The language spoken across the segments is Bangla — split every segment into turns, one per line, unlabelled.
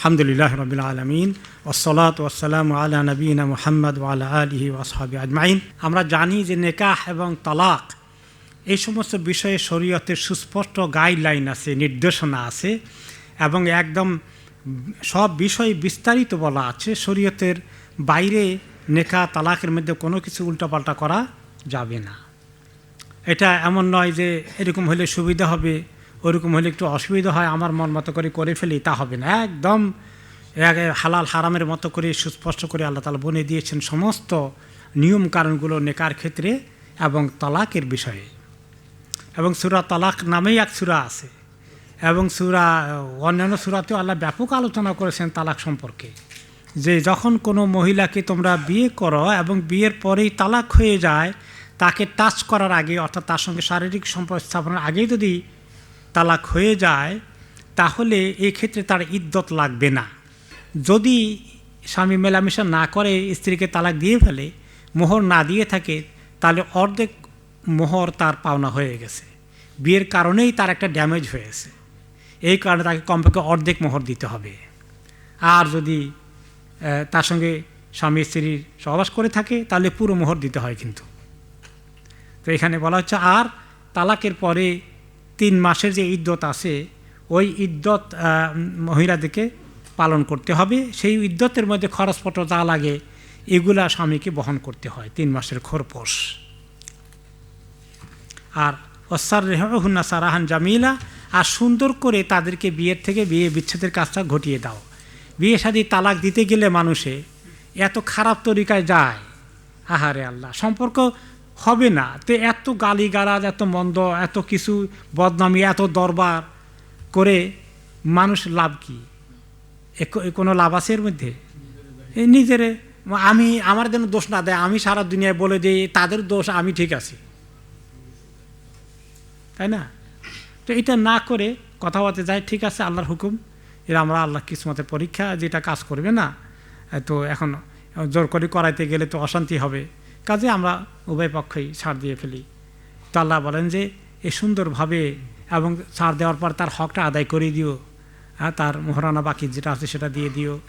আলহামদুলিল্লাহ রবিল আলমিন ওসলাত ওসালাম আলা নবীনা মোহাম্মদ ওয়ালা আলহি ওসহাবি আজমাইন। আমরা জানি যে নেকাহ এবং তালাক, এই সমস্ত বিষয়ে শরীয়তের সুস্পষ্ট গাইডলাইন আছে, নির্দেশনা আছে এবং একদম সব বিষয় বিস্তারিত বলা আছে। শরীয়তের বাইরে নেকা তালাকের মধ্যে কোনো কিছু উল্টাপাল্টা করা যাবে না। এটা এমন নয় যে এরকম হলে সুবিধা হবে। ওরকম হলে একটু অসুবিধা হয়, আমার মন মতো করে করে ফেলি, তা হবে না। একদম এক হালাল হারামের মতো করে সুস্পষ্ট করে আল্লাহ তালা বনে দিয়েছেন সমস্ত নিয়ম কারণগুলো নেকার ক্ষেত্রে এবং তালাকের বিষয়ে। এবং সুরা তালাক নামেই এক সুরা আছে। এবং সুরা, অন্যান্য সুরাতেও আল্লাহ ব্যাপক আলোচনা করেছেন তালাক সম্পর্কে। যে যখন কোনো মহিলাকে তোমরা বিয়ে করো এবং বিয়ের পরেই তালাক হয়ে যায়, তাকে টাচ করার আগে, অর্থাৎ তার সঙ্গে শারীরিক সম্পর্ক স্থাপনের আগেই যদি তালাক হয়ে যায়, তাহলে ক্ষেত্রে তার ইদ্যত লাগবে না। যদি স্বামী মেলামেশা না করে, স্ত্রীকে তালাক দিয়ে ফেলে, মোহর না দিয়ে থাকে, তাহলে অর্ধেক মোহর তার পাওনা হয়ে গেছে। বিয়ের কারণেই তার একটা ড্যামেজ হয়েছে। এই কারণে তাকে কমপক্ষে অর্ধেক মোহর দিতে হবে। আর যদি তার সঙ্গে স্বামী স্ত্রীর সহবাস করে থাকে, তাহলে পুরো মোহর দিতে হয় কিন্তু। তো এখানে বলা হচ্ছে, আর তালাকের পরে তিন মাসের যে ইদ্যত আছে, ওই ইদ্যত মহিলাদেরকে পালন করতে হবে। সেই ইদ্যতের মধ্যে খরচপত্র যা লাগে, এগুলা স্বামীকে বহন করতে হয়, তিন মাসের খোরপোষ আর অসার রেহুন্না সারাহান জামিলা, আর সুন্দর করে তাদেরকে বিয়ের থেকে বিয়ে বিচ্ছেদের কাজটা ঘটিয়ে দাও। বিয়ে শাদী তালাক দিতে গেলে মানুষে এত খারাপ তরিকায় যায়। আহারে আল্লাহ, সম্পর্ক হবে না। তো এত গালি গালাজ এত মন্দ, এত কিছু বদনামি, এত দরবার করে মানুষ লাভ কি? কোনো লাভ আছে এর মধ্যে? নিজের, আমি, আমার যেন দোষ না দেয়, আমি সারা দুনিয়ায় বলে দিই, তাদের দোষ, আমি ঠিক আছি। তাই না? তো এটা না করে কথাবার্তা যায়, ঠিক আছে, আল্লাহর হুকুম, এরা আমরা আল্লাহ কিসমতের পরীক্ষা, যেটা কাজ করবে না তো এখন জোর করে করাইতে গেলে তো অশান্তি হবে। কাজে আমরা উভয় পক্ষই ছাড় দিয়ে ফেলি। তো আল্লাহ বলেন যে, এ সুন্দরভাবে এবং ছাড় দেওয়ার পর তার হকটা আদায় করে দিও হ্যাঁ তার মোহরানা বাকি যেটা আছে সেটা দিয়ে দিও।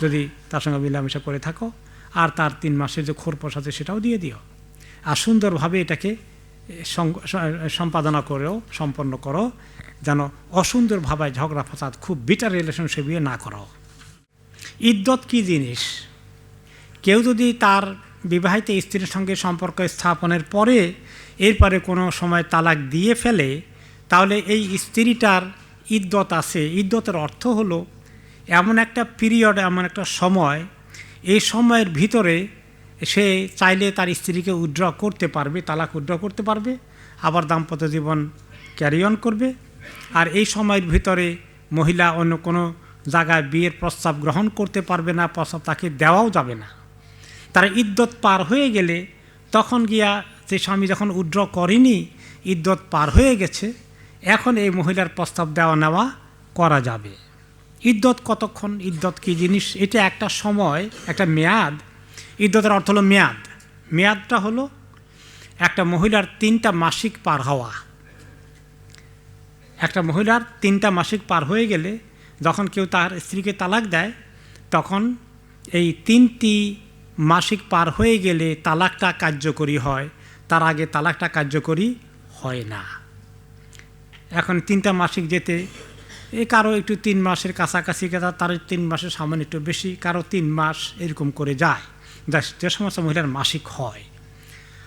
যদি তার সঙ্গে মিলামেশা করে থাকো, আর তার তিন মাসের যে খোরপোশ আছে সেটাও দিয়ে দিও। আর সুন্দরভাবে এটাকে সম্পাদনা করেও, সম্পন্ন করো, যেন অসুন্দরভাবে ঝগড়া ফাসাদ খুব বিটার রিলেশনশিপ না করো। ইদ্যত কী জিনিস? কেউ যদি তার বিবাহিত স্ত্রীর সঙ্গে সম্পর্ক স্থাপনের পরে এরপরে কোনো সময় তালাক দিয়ে ফেলে, তাহলে এই স্ত্রীটার ইদ্যত আছে। ইদ্যতের অর্থ হলো এমন একটা পিরিয়ড এমন একটা সময়, এই সময়ের ভিতরে সে চাইলে তার স্ত্রীকে উইড্র করতে পারবে, তালাক উইড্র করতে পারবে, আবার দাম্পত্য জীবন ক্যারি অন করবে। আর এই সময়ের ভিতরে মহিলা অন্য কোনো জায়গায় বিয়ের প্রস্তাব গ্রহণ করতে পারবে না, প্রস্তাব তাকে দেওয়াও যাবে না। তারা ইদ্যত পার হয়ে গেলে তখন গিয়া যে স্বামী যখন উড্র করেনি, ইদ্যত পার হয়ে গেছে, এখন এই মহিলার প্রস্তাব দেওয়া নেওয়া করা যাবে। ইদ্যত কতক্ষণ? ইদ্যত কী জিনিস? এটা একটা সময়, একটা মেয়াদ। ইদ্যতের অর্থ হলো মেয়াদ। মেয়াদটা হলো একটা মহিলার তিনটা মাসিক পার হওয়া। একটা মহিলার তিনটা মাসিক পার হয়ে গেলে যখন কেউ তার স্ত্রীকে তালাক দেয়, তখন এই তিনটি মাসিক পার হয়ে গেলে তালাকটা কার্যকরী হয়। তার আগে তালাকটা কার্যকরী হয় না। এখন তিনটা মাসিক যেতে, এ কারও একটু তিন মাসের কাছাকাছি তার তিন মাসের সামান্য একটু বেশি, কারও তিন মাস এরকম করে যায়। যে সমস্ত মহিলার মাসিক হয়।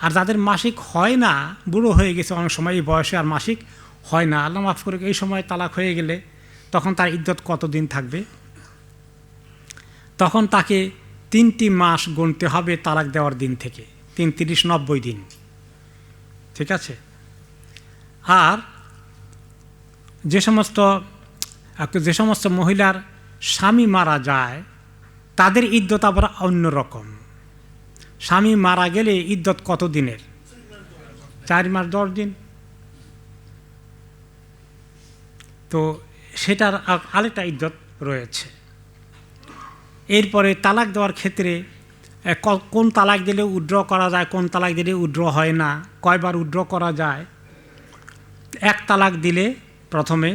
আর যাদের মাসিক হয় না, বুড়ো হয়ে গেছে, অনেক সময় এই বয়সে আর মাসিক হয় না। আল্লাহ মাফ করে এই সময় তালাক হয়ে গেলে তখন তার ইদ্যত কতদিন থাকবে? তখন তাকে তিনটি মাস গুনতে হবে তালাক দেওয়ার দিন থেকে। তিন তিরিশ নব্বই দিন। ঠিক আছে? আর যে সমস্ত যে সমস্ত মহিলার স্বামী মারা যায়, তাদের ইদ্যত আবার অন্যরকম স্বামী মারা গেলে ইদ্যত কত দিনের? চার মাস দশ দিন। তো সেটার আরেকটা ইদ্যত রয়েছে। এরপরে তালাক দেওয়ার ক্ষেত্রে কোন তালাক দিলে উড্র করা যায়, কোন তালাক দিলে উড্র হয় না, কয়বার উড্র করা যায়? এক তালাক দিলে প্রথমে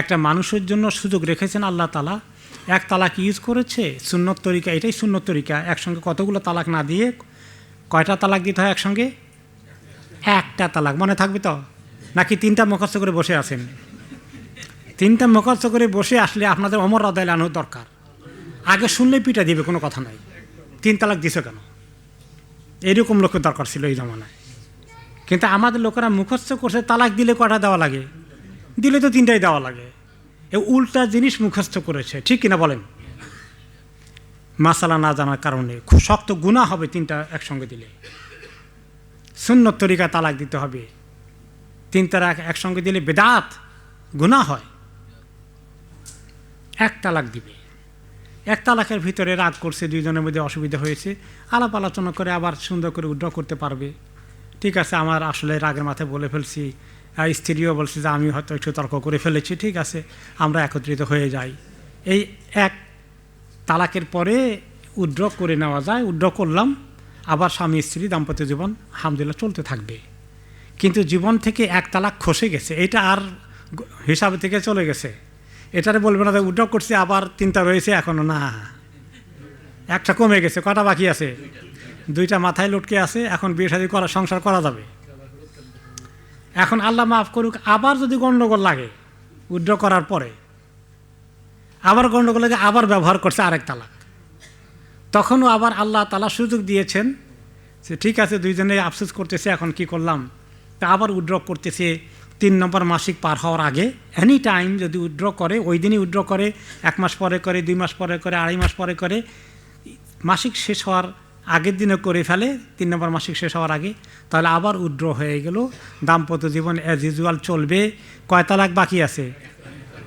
একটা মানুষের জন্য সুযোগ রেখেছেন আল্লাহ তালা। এক তালাক ইউজ করেছে, সুন্নত তরিকা, এটাই সুন্নত তরিকা। একসঙ্গে কতগুলো তালাক না দিয়ে কয়টা তালাক দিতে হয় একসঙ্গে? একটা তালাক, মনে থাকবে তো? নাকি তিনটা মুখস্থ করে বসে আছেন? তিনটা মুখস্থ করে বসে আসলে আপনাদের অমর আদায় আনার দরকার। আগে শুনলে পিটা দিবে, কোনো কথা নাই। তিন তালাক দিছে কেন? এরকম লোকের দরকার ছিল এই জমানায়। কিন্তু আমাদের লোকেরা মুখস্থ করছে, তালাক দিলে কটা দেওয়া লাগে? দিলে তো তিনটাই দেওয়া লাগে। এ উল্টা জিনিস মুখস্থ করেছে, ঠিক কিনা বলেন? মাসালা না জানার কারণে খুব শক্ত গুণা হবে তিনটা একসঙ্গে দিলে। সুন্নত তরিকা তালাক দিতে হবে। তিন তালাক একসঙ্গে দিলে বেদাত গুণা হয়। এক তালাক দিবে। এক তালাকের ভিতরে রাগ করছে, দুইজনের মধ্যে অসুবিধা হয়েছে। আলাপ আলোচনা করে আবার সুন্দর করে উড্র করতে পারবে। ঠিক আছে, আমার আসলে রাগের মাথায় বলে ফেলছি। স্ত্রীও বলছে যে আমি হয়তো একটু তর্ক করে ফেলেছি। ঠিক আছে, আমরা একত্রিত হয়ে যাই। এই এক তালাকের পরে উড্র করে নেওয়া যায় উড্র করলাম। আবার স্বামী, স্ত্রী, দাম্পত্য জীবন হামদুলিল্লাহ চলতে থাকবে। কিন্তু জীবন থেকে এক তালাক খসে গেছে। এটা আর হিসাবে থেকে চলে গেছে। এটারে বলবে না যে করছে, আবার তিনটা রয়েছে এখনও, না। একটা কমে গেছে, কটা বাকি আছে? দুইটা মাথায় লটকে আছে, এখন বিয়ে শাদী করা, সংসার করা যাবে। এখন আল্লাহ মাফ করুক, আবার যদি গণ্ডগোল লাগে উড্র করার পরে, আবার গণ্ডগোল লাগে, আবার ব্যবহার করছে আরেক তালাক। তখনও আবার আল্লাহ তালা সুযোগ দিয়েছেন যে, ঠিক আছে, দুইজনে আফসোস করতেছে, এখন কি করলাম? তা আবার উড্র করতেছে তিন নম্বর মাসিক পার হওয়ার আগে এনি টাইম যদি উড্র করে, ওই দিনই উইড্র করে, এক মাস পরে করে, দুই মাস পরে করে, আড়াই মাস পরে করে, মাসিক শেষ হওয়ার আগের দিনে করে ফেলে, তিন নম্বর মাসিক শেষ হওয়ার আগে, তাহলে আবার উড্র হয়ে গেল। দাম্পত্য জীবন অ্যাজ ইউজুয়াল চলবে। কয় তালাক বাকি আছে?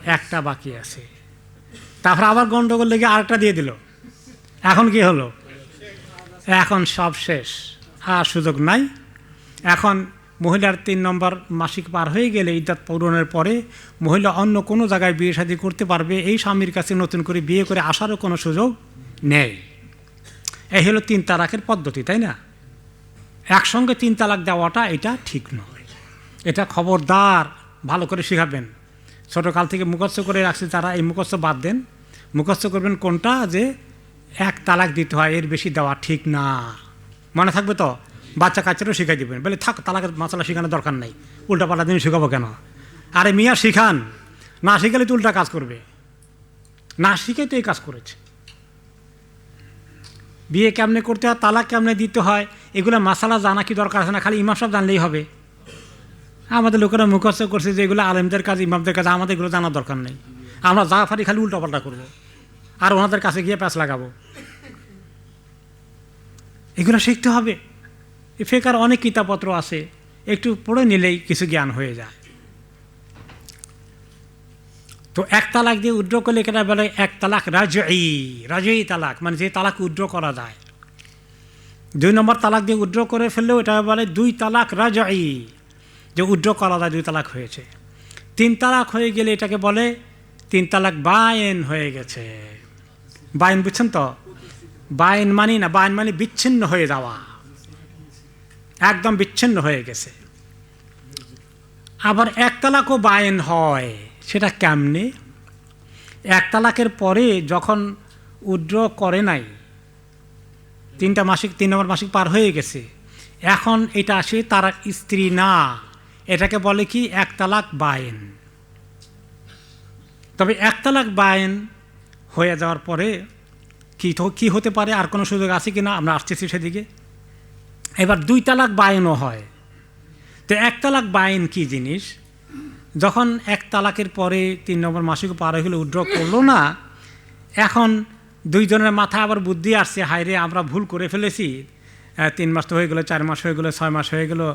একটা বাকি আছে। তারপর আবার গন্ডগোল লেগে আরেকটা দিয়ে দিল। এখন কি হলো? এখন সব শেষ। আর সুযোগ নাই। এখন মহিলার তিন নম্বর মাসিক পার হয়ে গেলে ইদ্যাত পূরণের পরে মহিলা অন্য কোনো জায়গায় বিয়ে শাদী করতে পারবে, এই স্বামীর কাছে নতুন করে বিয়ে করে আসারও কোনো সুযোগ নেই। এই হলো তিন তালাকের পদ্ধতি, তাই না? একসঙ্গে তিন তালাক দেওয়াটা এটা ঠিক নয়। এটা খবরদার, ভালো করে শেখাবেন। ছোটোকাল থেকে মুখস্থ করে রাখছে, তারা এই মুখস্থ বাদ দেন। মুখস্থ করবেন কোনটা? যে এক তালাক দিতে হয়, এর বেশি দেওয়া ঠিক না। মনে থাকবে তো? বাচ্চা কাচ্চারও শিখাই দিবেন। বলে, থাক, তালাকের মশলা শেখানোর দরকার নেই। উল্টা পাল্টা দিন শেখাবো কেন? আরে মিয়া, শিখান। না শিখালে তো উল্টা কাজ করবে। না শিখে তো এই কাজ করেছে। বিয়ে কেমনে করতে হয়, তালাক কেমনে দিতে হয়, এগুলো মশালা জানা কি দরকার আছে না? খালি ইমাম সাহেব জানলেই হবে। আমাদের লোকেরা মুখস্থ করছে যে এগুলো আলেমদের কাজ, ইমামদের কাজ, আমাদের এগুলো জানার দরকার নেই। আমরা যা ফারি খালি উল্টাপাল্টা করব। আর ওনাদের কাছে গিয়ে প্যাঁচ লাগাবো। এগুলো শিখতে হবে। ফেকার অনেক কিতাবপত্র আছে, একটু পড়ে নিলেই কিছু জ্ঞান হয়ে যায়। তো এক তালাক দিয়ে উড্র করলে কেনা বলে? এক তালাক রাজই রাজই তালাক মানে যে তালাক উড্র করা যায়। দুই নম্বর তালাক দিয়ে উড্র করে ফেললেও এটা বলে দুই তালাক রাজই যে উড্র করা যায়, দুই তালাক হয়েছে। তিন তালাক হয়ে গেলে এটাকে বলে তিন তালাক বায়েন হয়ে গেছে। বায়েন বুঝছেন তো? বায়েন মানি না, বায়েন মানে বিচ্ছিন্ন হয়ে যাওয়া। একদম বিচ্ছিন্ন হয়ে গেছে। আবার এক তালাকও বায়েন হয়, সেটা কেমনে? এক তালাকের পরে যখন উড্র করে নাই, তিনটা মাসিক, তিন নম্বর মাসিক পার হয়ে গেছে, এখন এটা আসে তার স্ত্রী না, এটাকে বলে কি এক তালাক বায়েন। তবে এক তালাক বায়েন হয়ে যাওয়ার পরে কি কী হতে পারে, আর কোনো সুযোগ আছে কি না আমরা আসতেছি সেদিকে। এবার দুই তালাক বায়নও হয়। তো এক তালাক বায়েন কি জিনিস? যখন এক তালাকের পরে তিন নম্বর মাসিক পার গেলে উড্র করল না, এখন দুইজনের মাথা আবার বুদ্ধি আসছে হায়রে আমরা ভুল করে ফেলেছি। তিন মাস তো হয়ে গেলো, চার মাস হয়ে গেলো, ছয় মাস হয়ে গেলো,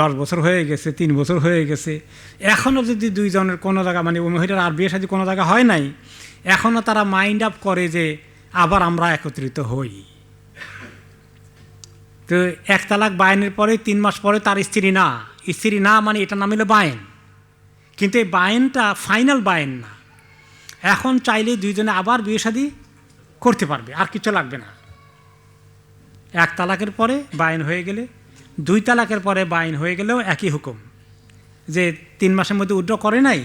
দশ বছর হয়ে গেছে, তিন বছর হয়ে গেছে। এখনও যদি দুইজনের কোনো জায়গা মানে ওই মহিলার আর বিয়ে সাথে কোনো জায়গা হয় নাই, এখনও তারা মাইন্ড আপ করে যে আবার আমরা একত্রিত হই। তো এক তালাক বায়নের পরে তিন মাস পরে তার স্ত্রী না। স্ত্রী না মানে এটা নাম হলো বায়েন। কিন্তু এই বায়েনটা ফাইনাল বায়েন না। এখন চাইলে দুইজনে আবার বিয়ে শাদী করতে পারবে, আর কিছু লাগবে না। এক তালাকের পরে বায়েন হয়ে গেলে, দুই তালাকের পরে বায়েন হয়ে গেলেও একই হুকুম। যে তিন মাসের মধ্যে উড্র করে নাই,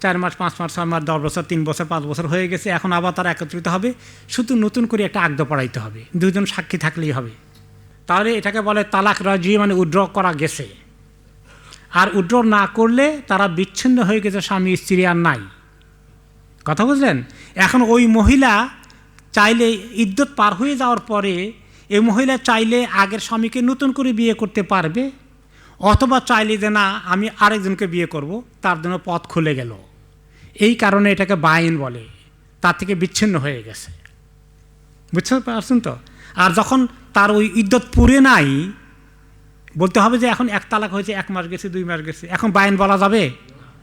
চার মাস, পাঁচ মাস, ছয় মাস, দশ বছর, তিন বছর, পাঁচ বছর হয়ে গেছে, এখন আবার তারা একত্রিত হবে, শুধু নতুন করে একটা আগদ পড়াইতে হবে। দুজন সাক্ষী থাকলেই হবে। তাহলে এটাকে বলে তালাক রাজি মানে উড্র করা গেছে। আর উড্র না করলে তারা বিচ্ছিন্ন হয়ে গেছে, স্বামী, স্ত্রী আর নাই। কথা বুঝলেন? এখন ওই মহিলা চাইলে ইদ্যত পার হয়ে যাওয়ার পরে এই মহিলা চাইলে আগের স্বামীকে নতুন করে বিয়ে করতে পারবে, অথবা চাইলে যে না, আমি আরেকজনকে বিয়ে করব, তার জন্য পথ খুলে গেল। এই কারণে এটাকে বাইন বলে, তার থেকে বিচ্ছিন্ন হয়ে গেছে। বুঝতে পারছেন তো? আর যখন তার ওই ইদ্যত পুরে নাই, বলতে হবে যে এখন এক তালাক হয়েছে, এক মাস গেছে, দুই মাস গেছে। এখন বায়ন বলা যাবে?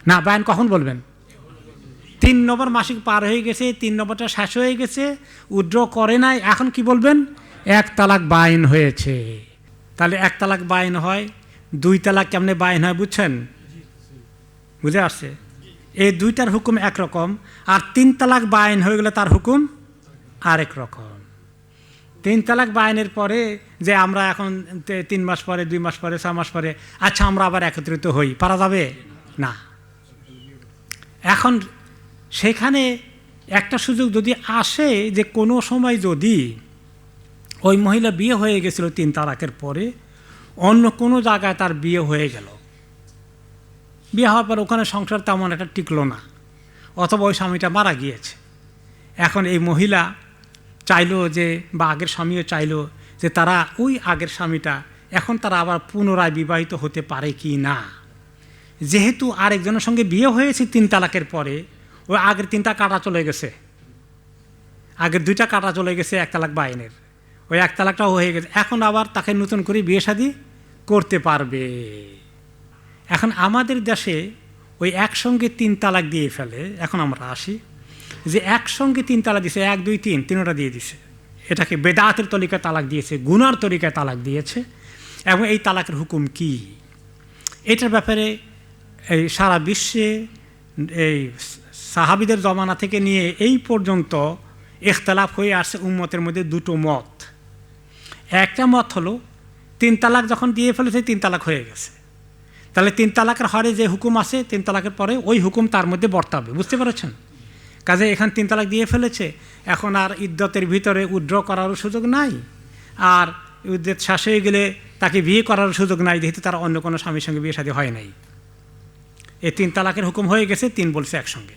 না, বায়ন কখন বলবেন? তিন নম্বর মাসিক পার হয়ে গেছে, তিন নম্বরটা শেষ হয়ে গেছে উড্র করে নাই, এখন কি বলবেন? এক তালাক বাইন হয়েছে। তাহলে এক তালাক বাইন হয়, দুই তালাক কেমনে বাইন হয় বুঝছেন? বুঝে আসছে? এই দুইটার হুকুম একরকম, আর তিন তালাক বাইন হয়ে গেলে তার হুকুম আরেক রকম। তিন তালাক বাইনের পরে যে আমরা এখন তিন মাস পরে, দুই মাস পরে ছ মাস পরে আচ্ছা আমরা আবার একত্রিত হই, পারা যাবে? না। এখন সেখানে একটা সুযোগ যদি আসে যে কোনো সময় যদি ওই মহিলা বিয়ে হয়ে গেছিল তিন তালাকের পরে, অন্য কোনো জায়গায় তার বিয়ে হয়ে গেল। বিয়ে হওয়ার পর ওখানে সংসার তেমন একটা টিকলো না, অথবা ওই স্বামীটা মারা গিয়েছে। এখন এই মহিলা চাইলো যে, বা আগের স্বামীও চাইলো যে তারা ওই আগের স্বামীটা এখন তারা আবার পুনরায় বিবাহিত হতে পারে কি না। যেহেতু আরেকজনের সঙ্গে বিয়ে হয়েছে তিন তালাকের পরে, ওই আগের তিনটা কাটা চলে গেছে। আগের দুইটা কাটা চলে গেছে এক তালাক বাইনের ওই এক তালাকটাও হয়ে গেছে। এখন আবার তাকে নতুন করে বিয়ে শাদি করতে পারবে। এখন আমাদের দেশে ওই একসঙ্গে তিন তালাক দিয়ে ফেলে। এখন আমরা আসি। যে একসঙ্গে তিন তালাক দিছে এক, দুই, তিন, তিনটা দিয়ে দিছে এটাকে বেদাতের তলিকায় তালাক দিয়েছে, গুনার তরিকায় তালাক দিয়েছে। এবং এই তালাকের হুকুম কি? এটার ব্যাপারে এই সারা বিশ্বে এই সাহাবিদের জমানা থেকে নিয়ে এই পর্যন্ত ইখতলাফ হয়ে আসছে উম্মতের মধ্যে দুটো মত। একটা মত হলো, তিন তালাক যখন দিয়ে ফেলেছে, তিন তালাক হয়ে গেছে। তাহলে তিন তালাকের হরে যে হুকুম আছে, তিন তালাকের পরে ওই হুকুম তার মধ্যে বর্তাবে, বুঝতে পেরেছেন? কাজে এখান তিন তালাক দিয়ে ফেলেছে। এখন আর ইদ্যতের ভিতরে উড্র করারও সুযোগ নাই। আর ইদ্যত শেষ হয়ে গেলে তাকে বিয়ে করার সুযোগ নাই, যেহেতু তার অন্য কোনো স্বামীর সঙ্গে বিয়ে শাদী হয় নাই। এই তিন তালাকের হুকুম হয়ে গেছে, তিন বলছে একসঙ্গে।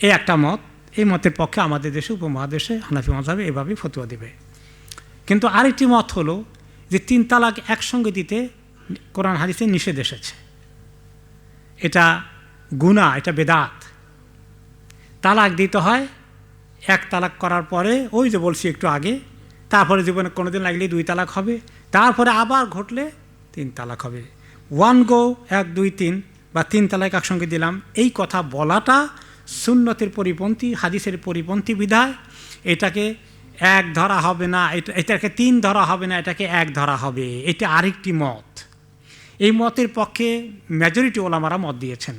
এই একটা মত, এই মতের পক্ষে আমাদের দেশে, উপমহাদেশে, হানাফি মজাবে এভাবেই ফতুয়া দেবে। কিন্তু আরেকটি মত হলো যে তিন তালাক একসঙ্গে দিতে কোরআন হাদিসে নিষেধ এসেছে। এটা গুণা এটা বেদাত। তালাক দিতে হয়। এক তালাক করার পরে, ওই যে বলছি একটু আগে, তারপরে জীবনে কোনোদিন লাগলে দুই তালাক হবে, তারপরে আবার ঘটলে তিন তালাক হবে। ওয়ান গো এক, দুই, তিন, বা তিন তালাক একসঙ্গে দিলাম। এই কথা বলাটা সুন্নতের পরিপন্থী, হাদিসের পরিপন্থী বিধায়। এটাকে এক ধরা হবে না, এটা, এটাকে তিন ধরা হবে না, এটাকে এক ধরা হবে। এটা আরেকটি মত। এই মতের পক্ষে মেজরিটি ওলামারা মত দিয়েছেন।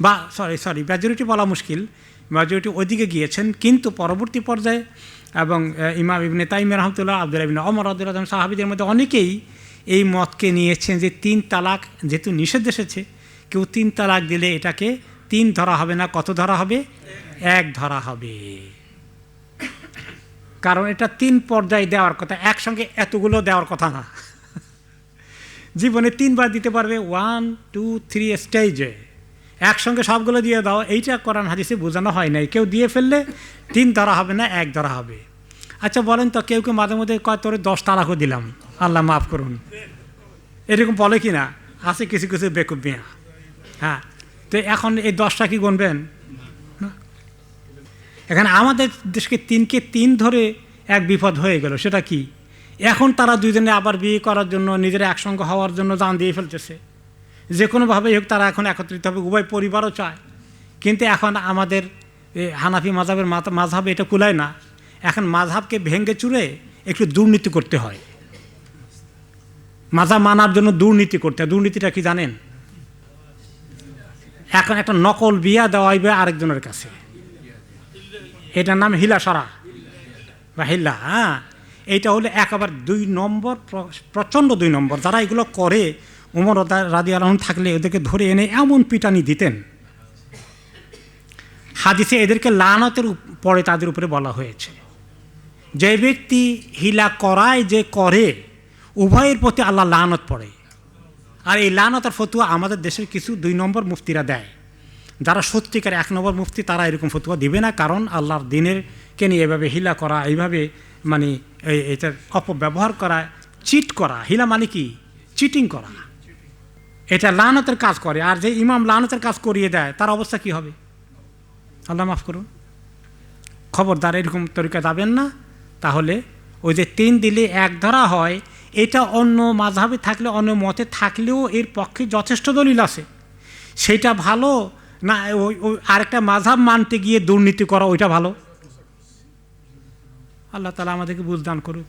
বা সরি সরি মেজরিটি বলা মুশকিল। মেজরিটি ওইদিকে গিয়েছেন। কিন্তু পরবর্তী পর্যায়ে এবং ইমাম ইবনে তাইম রহমতুল্লাহ আব্দুল ইবিন অমর আব্দুল সাহাবিদের মধ্যে অনেকেই এই মতকে নিয়েছেন যে তিন তালাক যেহেতু নিষেধ এসেছে, কেউ তিন তালাক দিলে এটাকে তিন ধরা হবে না, কত ধরা হবে? এক ধরা হবে। কারণ এটা তিন পর্যায়ে দেওয়ার কথা, একসঙ্গে এতগুলো দেওয়ার কথা না। জীবনে তিনবার দিতে পারবে ওয়ান টু থ্রি স্টেজে একসঙ্গে সবগুলো দিয়ে দাও, এইটা কোরআন হাদিসে বোঝানো হয় নাই। কেউ দিয়ে ফেললে তিন ধরা হবে না, এক ধরা হবে। আচ্ছা বলেন তো, কেউ কেউ মাঝে মধ্যে কয়, তোরে দশ তালাকও দিলাম। আল্লাহ মাফ করুন। এরকম বলে কি না আছে কিছু কিছু বেকুব মিয়া। হ্যাঁ তো এখন এই দশটা কি গুনবেন। এখানে আমাদের দেশকে তিনকে তিন ধরে এক বিপদ হয়ে গেল, সেটা কি? এখন তারা দুজনে আবার বিয়ে করার জন্য, নিজেরা একসঙ্গে হওয়ার জন্য জান দিয়ে ফেলতেছে। যে কোনোভাবেই হোক তারা এখন একত্রিত হবে, উভয় পরিবারও চায়। কিন্তু এখন আমাদের হানাফি মাঝাবের মাঝাব এটা কুলায় না। এখন মাঝাবকে ভেঙ্গে চুরে একটু দুর্নীতি করতে হয়। মাঝাব মানার জন্য দুর্নীতি করতে হয়। দুর্নীতিটা কি জানেন? এখন একটা নকল বিয়া দেওয়া হইবে আরেকজনের কাছে। এটার নাম হিলা সরা। বা হিল্লা হ্যাঁ। এইটা হলো একেবারে দুই নম্বর, প্র- প্রচণ্ড দুই নম্বর। যারা এগুলো করে উমর রাদি আলহন থাকলে ওদেরকে ধরে এনে এমন পিটানি দিতেন। হাদিসে এদেরকে লানতের পরে তাদের উপরে বলা হয়েছে, যে ব্যক্তি হিলা করায় যে করে, উভয়ের প্রতি আল্লাহ লানত পড়ে। আর এই লানতার ফতুয়া আমাদের দেশের কিছু দুই নম্বর মুফতিরা দেয়। যারা সত্যিকার এক নম্বর মুফতি, তারা এরকম ফতুয়া দিবে না, কারণ আল্লাহর দিনের কে নিয়ে এভাবে হিলা করা, এইভাবে মানে এটার অপব্যবহার করা, চিট করা। হিলা মানে কি? চিটিং করা। এটা লানতের কাজ করে, আর যে ইমাম লানতের কাজ করিয়ে দেয়, তার অবস্থা কি হবে? আল্লাহ মাফ করুন। খবরদার এরকম তরিকা যাবেন না। তাহলে ওই যে তিন দিলে এক ধরা হয়, এটা অন্য মাঝাবে থাকলে, অন্য মতে থাকলেও এর পক্ষে যথেষ্ট দলিল আছে। সেটা ভালো না, ওই ওই আরেকটা মাঝাব মানতে গিয়ে দুর্নীতি করা, ওইটা ভালো। আল্লাহ তালা আমাদেরকে বুঝদান করুক।